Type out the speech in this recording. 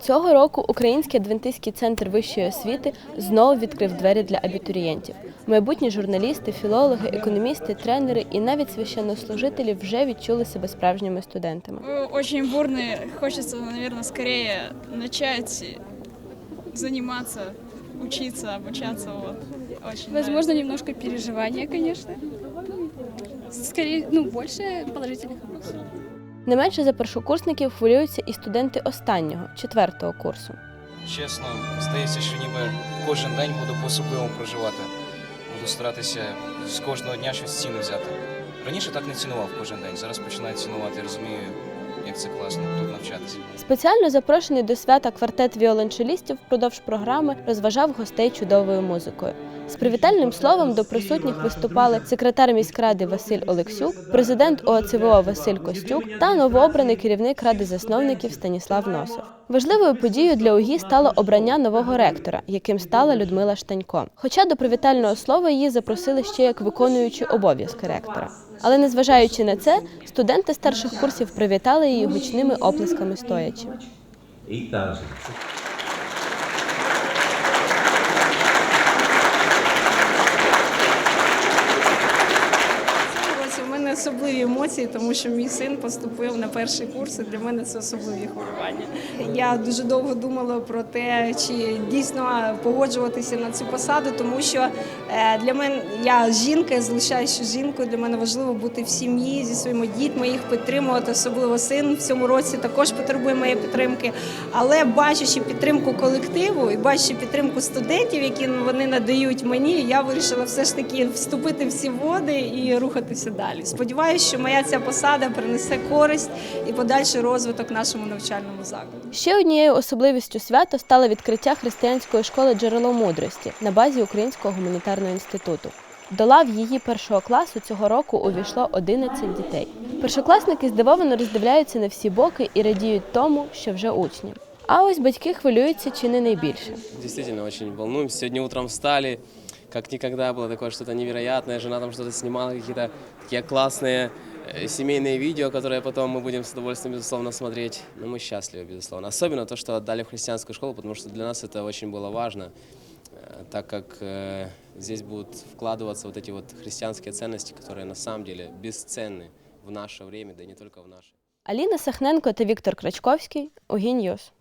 Цього року Український адвентистський центр вищої освіти знову відкрив двері для абітурієнтів. Майбутні журналісти, філологи, економісти, тренери і навіть священнослужителі вже відчули себе справжніми студентами. Э, Очень бурный. Хочется, наверное, скорее начать заниматься, учиться, обучаться. Вот. Очень Возможно, немножко переживания, конечно. Скорее, ну, больше положительных эмоций. Не менше за першокурсників хвилюються і студенти останнього, четвертого курсу. Чесно, здається, що ніби кожен день буду по-особливому проживати. Буду старатися з кожного дня щось цінне взяти. Раніше так не цінував кожен день. Зараз починаю цінувати, розумію, як це класно тут навчатися. Спеціально запрошений до свята квартет віолончелістів впродовж програми розважав гостей чудовою музикою. З привітальним словом до присутніх виступали секретар міськради Василь Олексюк, президент ОАЦВО Василь Костюк та новообраний керівник ради засновників Станіслав Носов. Важливою подією для УГІ стало обрання нового ректора, яким стала Людмила Штанько. Хоча до привітального слова її запросили ще як виконуючу обов'язки ректора. Але незважаючи на це, студенти старших курсів привітали її гучними оплесками стоячи. 8,000. цьому році в мене особливі емоції, тому що мій син поступив на перший курс. і Для мене це особливі хвилювання. Я дуже довго думала про те, чи дійсно погоджуватися на цю посаду, тому що е, для мене я жінка, я залишаюся жінкою. Для мене важливо бути в сім'ї зі своїми дітьми, їх підтримувати. Особливо син в цьому році також потребує моєї підтримки. Але бачачи підтримку колективу і бачачи підтримку студентів, які вони надають мені, я вирішила все ж таки вступити в ці води і рухатися далі. Сподіваюся, що моя ця посада принесе користь і подальший розвиток нашому навчальному закладу. Ще однією особливістю свята стало відкриття християнської школи джерело мудрості на базі Українського гуманітарного інституту. До лав її першого класу цього року увійшло 11 дітей. Першокласники здивовано роздивляються на всі боки і радіють тому, що вже учні. А ось батьки хвилюються чи не найбільше. Действительно, очень волнуемся. Сегодня утром встали, как никогда было такое что-то невероятное. Жена там что-то снимала, какие-то такие классные э, семейные видео, которые потом мы будем с удовольствием, безусловно, смотреть. Но мы счастливы, безусловно. Особенно то, что отдали в христианскую школу, потому что для нас это очень было важно, э, так как э, здесь будут вкладываться вот эти вот христианские ценности, которые на самом деле бесценны в наше время, да и не только в наше. Аліна Сахненко та Віктор Крачковський. Огінь Ньюс.